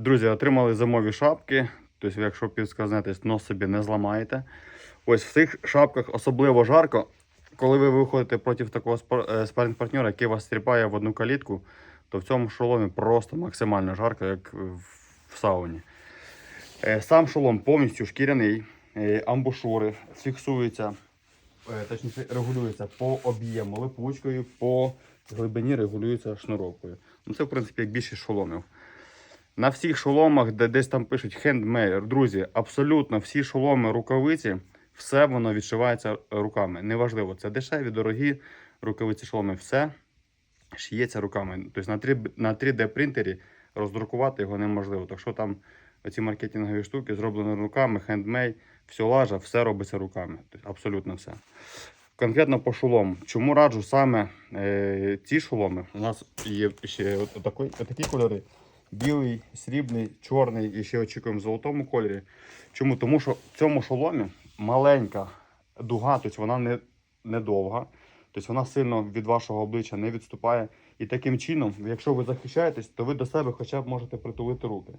Друзі, отримали зимові шапки. Тобто, якщо підсказнетесь, нос собі не зламаєте. Ось в цих шапках особливо жарко, коли ви виходите проти такого спаринг-партнера, який вас стріпає в одну калітку, то в цьому шоломі просто максимально жарко, як в- сауні. Е, Сам шолом повністю шкіряний, е, амбушури фіксуються, е, точніше регулюються по об'єму липучкою, по глибині регулюються шнуровкою. Ну, це, в принципі, як більшість шоломів. На всіх шоломах, де десь там пишуть handmade, друзі, абсолютно всі шоломи, рукавиці, все воно відшивається руками. Неважливо, це дешеві, дорогі рукавиці шоломи, все шиється руками. Тобто на 3, на 3D принтері роздрукувати його неможливо. Так що там оці маркетингові штуки зроблені руками, хендмейд, все лажа, все робиться руками. Тобто абсолютно все. Конкретно по шолому. Чому раджу саме е, ці шоломи? У нас є ще отакі кольори. Білий, срібний, чорний і ще очікуємо в золотому кольорі. Чому? Тому що в цьому шоломі маленька дуга, тобто вона не, не довга, тобто вона сильно від вашого обличчя не відступає. І таким чином, якщо ви захищаєтесь, то ви до себе хоча б можете притулити руки.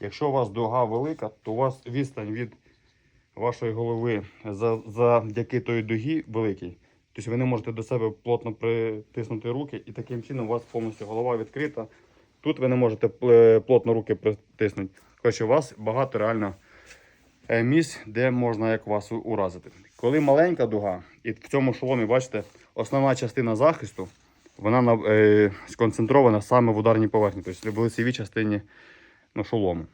Якщо у вас дуга велика, то у вас відстань від вашої голови за- тої дугі великій. Тобто ви не можете до себе плотно притиснути руки, і таким чином у вас повністю голова відкрита. Тут ви не можете е, плотно руки притиснути. Хоча у вас багато реально е, місць, де можна як вас уразити. Коли маленька дуга, і в цьому шоломі, бачите, основна частина захисту, вона е, сконцентрована саме в ударній поверхні, тобто в лицевій частині ну, шолому.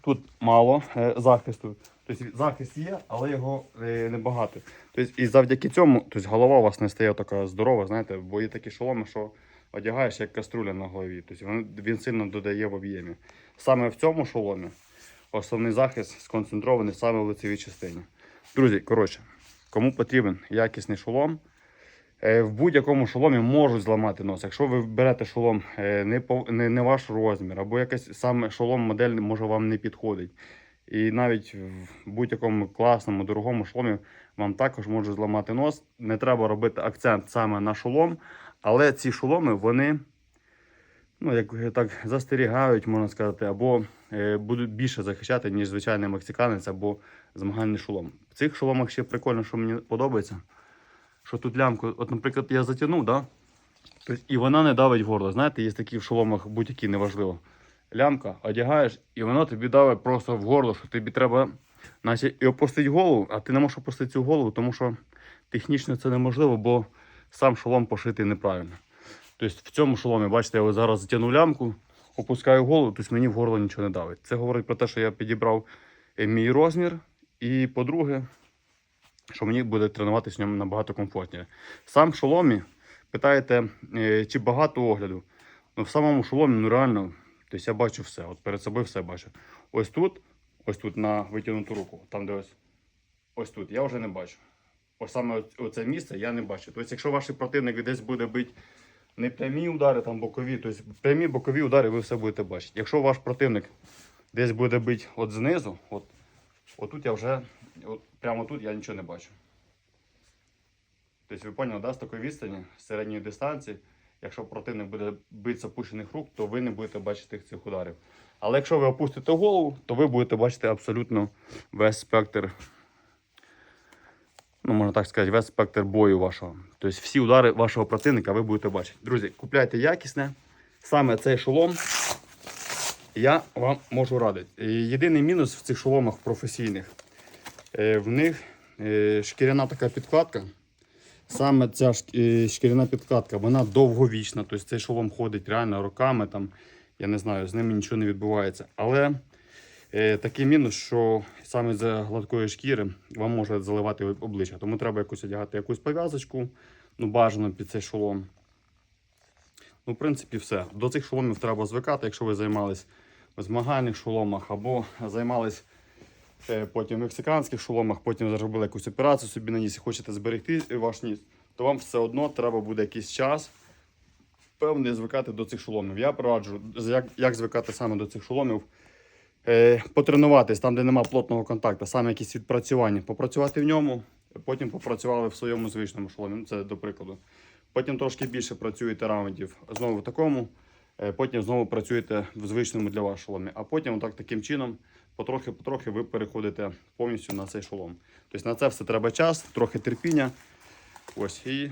Тут мало захисту. Тобто захист є, але його небагато. Тобто, і завдяки цьому тобто, голова у вас не стає така здорова, знаєте, бо є такі шоломи, що одягаєш як каструля на голові. Тобто він, він сильно додає в об'ємі. Саме в цьому шоломі основний захист сконцентрований саме в лицевій частині. Друзі, коротше, кому потрібен якісний шолом, е, в будь-якому шоломі можуть зламати нос. Якщо ви берете шолом е, не, по, не, не ваш розмір, або якийсь саме шолом модель може вам не підходить. І навіть в будь-якому класному, дорогому шоломі вам також можуть зламати нос. Не треба робити акцент саме на шолом, але ці шоломи вони ну, як так застерігають, можна сказати, або е, будуть більше захищати, ніж звичайний мексиканець або змагальний шолом. В цих шоломах ще прикольно, що мені подобається, що тут лямку, от, наприклад, я затягнув, да? тобто, і вона не давить горло. Знаєте, є такі в шоломах будь-які неважливо. Лямка одягаєш, і воно тобі давить просто в горло, що тобі треба наче і опустити голову, а ти не можеш опустити цю голову, тому що технічно це неможливо, бо сам шолом пошитий неправильно. Тобто в цьому шоломі, бачите, я зараз затягну лямку, опускаю голову, тобто мені в горло нічого не давить. Це говорить про те, що я підібрав е, мій розмір. І по-друге, що мені буде тренуватися в ньому набагато комфортніше. Сам в шоломі, питаєте, е, чи багато огляду. Ну, в самому шоломі, ну реально, тобто я бачу все. От перед собою все бачу. Ось тут, ось тут на витягнуту руку, там де ось, ось тут, я вже не бачу. Ось саме оц- оце місце я не бачу. Тобто, якщо ваш противник десь буде бити не прямі удари, там бокові, тобто прямі бокові удари ви все будете бачити. Якщо ваш противник десь буде бити от знизу, от, отут я вже, от, прямо тут я нічого не бачу. Тобто ви поняли, да, з такої відстані, з середньої дистанції, якщо противник буде бити з опущених рук, то ви не будете бачити цих ударів. Але якщо ви опустите голову, то ви будете бачити абсолютно весь спектр ну, можна так сказати, весь спектр бою вашого. Тобто всі удари вашого противника ви будете бачити. Друзі, купляйте якісне. Саме цей шолом я вам можу радити. Єдиний мінус в цих шоломах професійних. е, В них е, шкіряна така підкладка. Саме ця е, шкіряна підкладка, вона довговічна. Тобто цей шолом ходить реально роками. Там, я не знаю, з ними нічого не відбувається. Але такий мінус, що саме за гладкої шкіри вам може заливати обличчя. Тому треба якусь одягати якусь пов'язочку, ну бажано під цей шолом. Ну, в принципі, все. До цих шоломів треба звикати, якщо ви займались в змагальних шоломах або займались е, потім в мексиканських шоломах, потім зробили якусь операцію собі на ніс і хочете зберегти ваш ніс, то вам все одно треба буде якийсь час певний звикати до цих шоломів. Я пораджу, як, як звикати саме до цих шоломів. Е, потренуватись там, де немає плотного контакту, саме якісь відпрацювання, попрацювати в ньому, потім попрацювали в своєму звичному шоломі. Ну, Це до прикладу. Потім трошки більше працюєте раундів знову в такому Е, Потім знову працюєте в звичному для вас шоломі. А потім, отак таким чином, потрохи-потрохи ви переходите повністю на цей шолом. Тобто на це все треба час, трохи терпіння. Ось і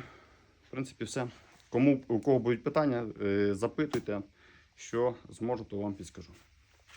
в принципі все. Кому у кого будуть питання, е, запитуйте, що зможу, то вам підскажу.